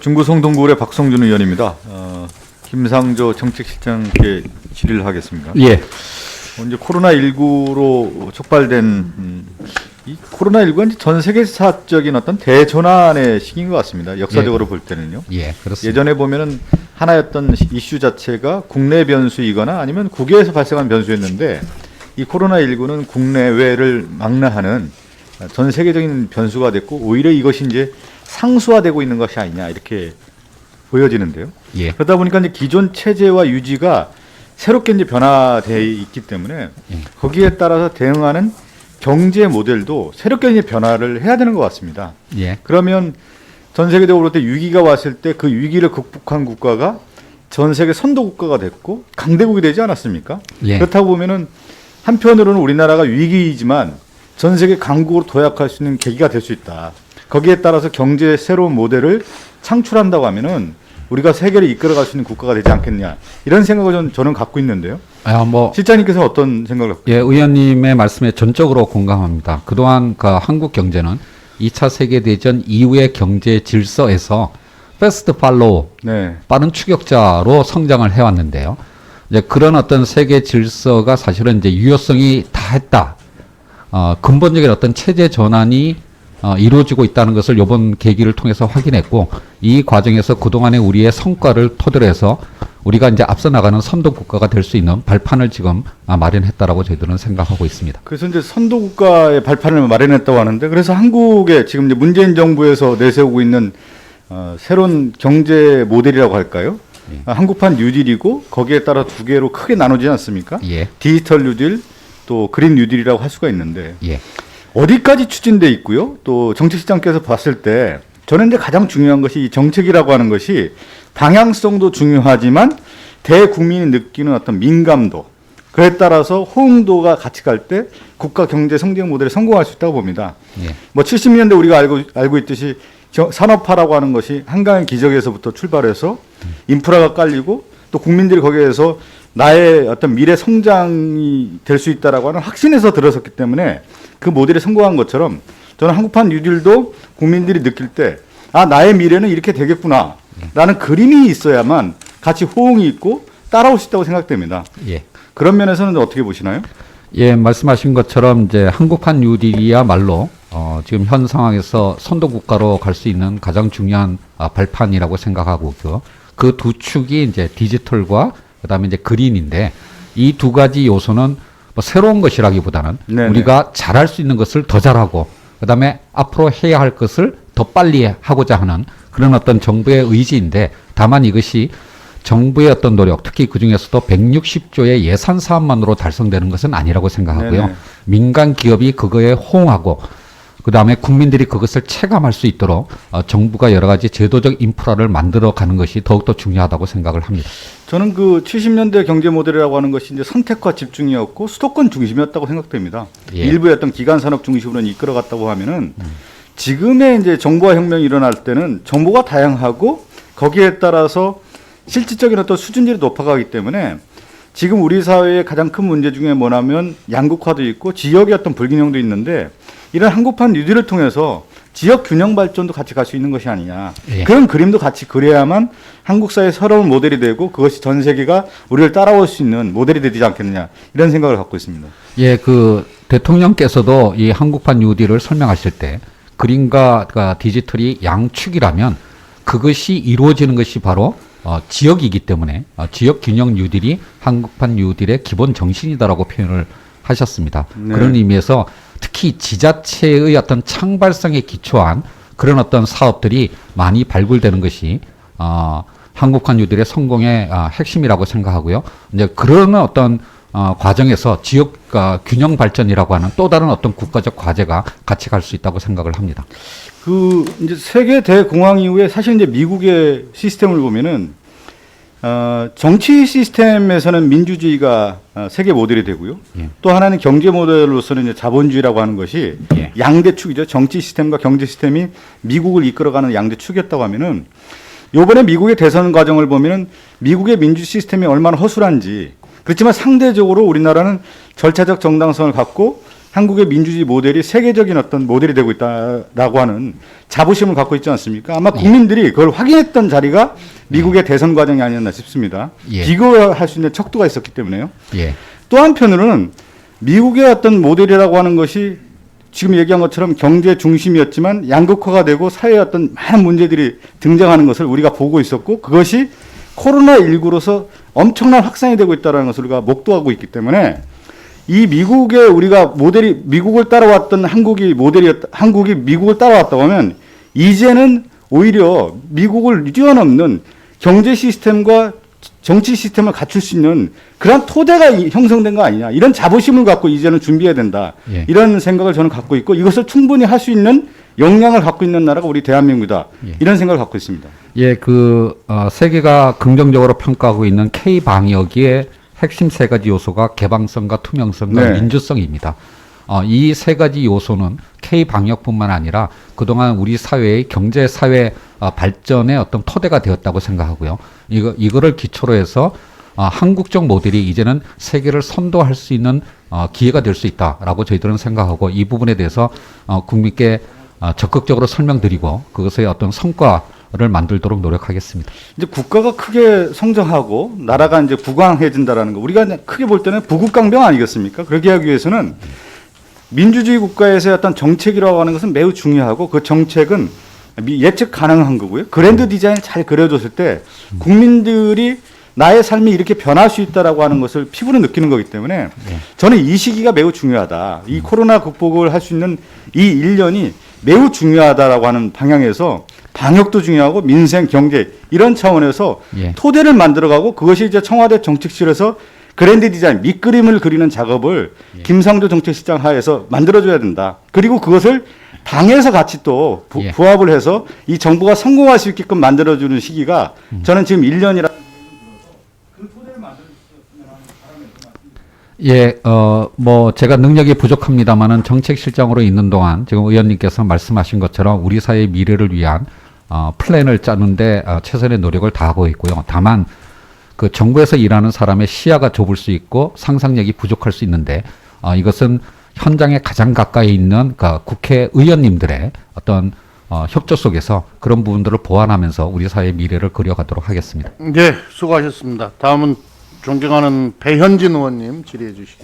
중구 성동구의 박성준 의원입니다. 어, 김상조 정책실장께 질의를 하겠습니다. 예. 어, 이제 코로나 19로 촉발된 음, 이 코로나 19가 이제 전 세계사적인 어떤 대전환의 시기인 것 같습니다. 역사적으로 볼 때는요. 예, 그렇습니다. 예전에 보면은 하나였던 시- 이슈 자체가 국내 변수이거나 아니면 국외에서 발생한 변수였는데 이 코로나 19는 국내외를 망라하는 전 세계적인 변수가 됐고 오히려 이것이 이제 상수화되고 있는 것이 아니냐 이렇게 보여지는데요. 예. 그러다 보니까 이제 기존 체제와 유지가 새롭게 이제 변화돼 있기 때문에 예. 거기에 따라서 대응하는 경제 모델도 새롭게 이제 변화를 해야 되는 것 같습니다. 예. 그러면 전 세계적으로 볼때 위기가 왔을 때 그 위기를 극복한 국가가 전 세계 선도 국가가 됐고 강대국이 되지 않았습니까? 예. 그렇다고 보면은 한편으로는 우리나라가 위기이지만 전 세계 강국으로 도약할 수 있는 계기가 될 수 있다. 거기에 따라서 경제의 새로운 모델을 창출한다고 하면은 우리가 세계를 이끌어갈 수 있는 국가가 되지 않겠냐 이런 생각을 전, 저는 갖고 있는데요. 아, 뭐 실장님께서 어떤 생각을 갖고 예, 의원님의 말씀에 전적으로 공감합니다. 그동안 그 한국 경제는 2차 세계 대전 이후의 경제 질서에서 패스트 팔로우 네. 빠른 추격자로 성장을 해왔는데요. 이제 그런 어떤 세계 질서가 사실은 이제 유효성이 다 했다. 어, 근본적인 어떤 체제 전환이 어, 이루어지고 있다는 것을 이번 계기를 통해서 확인했고 이 과정에서 그동안의 우리의 성과를 토대로 해서 우리가 이제 앞서 나가는 선도 국가가 될 수 있는 발판을 지금 아, 마련했다라고 저희들은 생각하고 있습니다. 그래서 이제 선도 국가의 발판을 마련했다고 하는데 그래서 한국의 지금 이제 문재인 정부에서 내세우고 있는 어, 새로운 경제 모델이라고 할까요? 예. 아, 한국판 뉴딜이고 거기에 따라 두 개로 크게 나누지 않습니까? 예, 디지털 뉴딜 또 그린 뉴딜이라고 할 수가 있는데 예, 어디까지 추진돼 있고요? 또 정책시장께서 봤을 때 저는 이제 가장 중요한 것이 이 정책이라고 하는 것이 방향성도 중요하지만 대국민이 느끼는 어떤 민감도 그에 따라서 호응도가 같이 갈 때 국가 경제 성장 모델에 성공할 수 있다고 봅니다. 예, 뭐 70년대 우리가 알고 알고 있듯이 저- 산업화라고 하는 것이 한강의 기적에서부터 출발해서 인프라가 깔리고 또 국민들이 거기에서 나의 어떤 미래 성장이 될 수 있다라고 하는 확신에서 들어섰기 때문에 그 모델이 성공한 것처럼 저는 한국판 뉴딜도 국민들이 느낄 때 아 나의 미래는 이렇게 되겠구나 라는 그림이 있어야만 같이 호응이 있고 따라올 수 있다고 생각됩니다. 예. 그런 면에서는 어떻게 보시나요? 예, 말씀하신 것처럼 이제 한국판 뉴딜이야말로 어, 지금 현 상황에서 선도 국가로 갈 수 있는 가장 중요한 아, 발판이라고 생각하고요. 그두 축이 이제 디지털과 그다음에 이제 그린인데 이 두 가지 요소는 뭐 새로운 것이라기보다는 네네. 우리가 잘할 수 있는 것을 더 잘하고 그다음에 앞으로 해야 할 것을 더 빨리 하고자 하는 그런 어떤 정부의 의지인데 다만 이것이 정부의 어떤 노력, 특히 그 중에서도 160조의 예산 사업만으로 달성되는 것은 아니라고 생각하고요. 네네. 민간 기업이 그거에 호응하고 그 다음에 국민들이 그것을 체감할 수 있도록 어, 정부가 여러 가지 제도적 인프라를 만들어 가는 것이 더욱더 중요하다고 생각을 합니다. 저는 그 70년대 경제 모델이라고 하는 것이 이제 선택과 집중이었고 수도권 중심이었다고 생각됩니다. 예. 일부의 어떤 기간 산업 중심으로 이끌어갔다고 하면은 지금의 이제 정보화 혁명이 일어날 때는 정보가 다양하고 거기에 따라서 실질적인 어떤 수준들이 높아가기 때문에 지금 우리 사회의 가장 큰 문제 중에 뭐냐면 양극화도 있고 지역의 어떤 불균형도 있는데 이런 한국판 뉴딜을 통해서 지역 균형 발전도 같이 갈 수 있는 것이 아니냐. 예. 그런 그림도 같이 그려야만 한국 사회의 새로운 모델이 되고 그것이 전 세계가 우리를 따라올 수 있는 모델이 되지 않겠느냐. 이런 생각을 갖고 있습니다. 예, 그 대통령께서도 이 한국판 뉴딜을 설명하실 때 그린과 그 디지털이 양축이라면 그것이 이루어지는 것이 바로 어, 지역이기 때문에 어, 지역 균형 뉴딜이 한국판 뉴딜의 기본 정신이다라고 표현을 하셨습니다. 네. 그런 의미에서 특히 지자체의 어떤 창발성에 기초한 그런 어떤 사업들이 많이 발굴되는 것이 어, 한국판 뉴딜의 성공의 아, 핵심이라고 생각하고요. 이제 그런 어떤 어, 과정에서 지역 어, 균형 발전이라고 하는 또 다른 어떤 국가적 과제가 같이 갈 수 있다고 생각을 합니다. 그 이제 세계 대공황 이후에 사실 이제 미국의 시스템을 보면은 어, 정치 시스템에서는 민주주의가 어, 세계 모델이 되고요. 예. 또 하나는 경제 모델로서는 이제 자본주의라고 하는 것이 예. 양대 축이죠. 정치 시스템과 경제 시스템이 미국을 이끌어가는 양대 축이었다고 하면은 요번에 미국의 대선 과정을 보면은 미국의 민주 시스템이 얼마나 허술한지 그렇지만 상대적으로 우리나라는 절차적 정당성을 갖고 한국의 민주주의 모델이 세계적인 어떤 모델이 되고 있다라고 하는 자부심을 갖고 있지 않습니까? 아마 국민들이 그걸 확인했던 자리가 미국의 대선 과정이 아니었나 싶습니다. 예. 비교할 수 있는 척도가 있었기 때문에요. 예. 또 한편으로는 미국의 어떤 모델이라고 하는 것이 지금 얘기한 것처럼 경제 중심이었지만 양극화가 되고 사회에 어떤 많은 문제들이 등장하는 것을 우리가 보고 있었고 그것이 코로나19로서 엄청난 확산이 되고 있다는 것을 우리가 목도하고 있기 때문에 이 미국의 우리가 모델이 미국을 따라왔던 한국이 모델이었 한국이 미국을 따라왔다고 하면 이제는 오히려 미국을 뛰어넘는 경제 시스템과 정치 시스템을 갖출 수 있는 그런 토대가 이- 형성된 거 아니냐 이런 자부심을 갖고 이제는 준비해야 된다 예. 이런 생각을 저는 갖고 있고 이것을 충분히 할 수 있는 역량을 갖고 있는 나라가 우리 대한민국이다 예. 이런 생각을 갖고 있습니다. 예, 그 어, 세계가 긍정적으로 평가하고 있는 K 방역의 핵심 세 가지 요소가 개방성과 투명성과 네. 민주성입니다. 어, 이 세 가지 요소는 K 방역뿐만 아니라 그동안 우리 사회의 경제 사회 어, 발전의 어떤 토대가 되었다고 생각하고요. 이거 이거를 기초로 해서 어, 한국적 모델이 이제는 세계를 선도할 수 있는 어, 기회가 될 수 있다라고 저희들은 생각하고 이 부분에 대해서 어, 국민께 어, 적극적으로 설명드리고 그것의 어떤 성과 를 만들도록 노력하겠습니다. 이제 국가가 크게 성장하고 나라가 이제 부강해진다라는 거 우리가 크게 볼 때는 부국강병 아니겠습니까? 그러게 하기 위해서는 민주주의 국가에서의 어떤 정책이라고 하는 것은 매우 중요하고 그 정책은 미- 예측 가능한 거고요. 그랜드 디자인을 잘 그려줬을 때 국민들이 나의 삶이 이렇게 변할 수 있다라고 하는 것을 피부로 느끼는 거기 때문에 저는 이 시기가 매우 중요하다. 이 코로나 극복을 할 수 있는 이 1년이 매우 중요하다라고 하는 방향에서 방역도 중요하고 민생, 경제 이런 차원에서 예. 토대를 만들어가고 그것이 이제 청와대 정책실에서 그랜드 디자인 밑그림을 그리는 작업을 김상조 정책실장 하에서 만들어줘야 된다. 그리고 그것을 당에서 같이 또 부, 예. 부합을 해서 이 정부가 성공할 수 있게끔 만들어주는 시기가 저는 지금 1년이라 예, 어, 뭐, 제가 능력이 부족합니다만은 정책실장으로 있는 동안 지금 의원님께서 말씀하신 것처럼 우리 사회의 미래를 위한 어, 플랜을 짜는데 어, 최선의 노력을 다하고 있고요. 다만 그 정부에서 일하는 사람의 시야가 좁을 수 있고 상상력이 부족할 수 있는데 어, 이것은 현장에 가장 가까이 있는 그 국회의원님들의 어떤 어, 협조 속에서 그런 부분들을 보완하면서 우리 사회의 미래를 그려가도록 하겠습니다. 네, 수고하셨습니다. 다음은 존경하는 배현진 의원님 질의해 주시기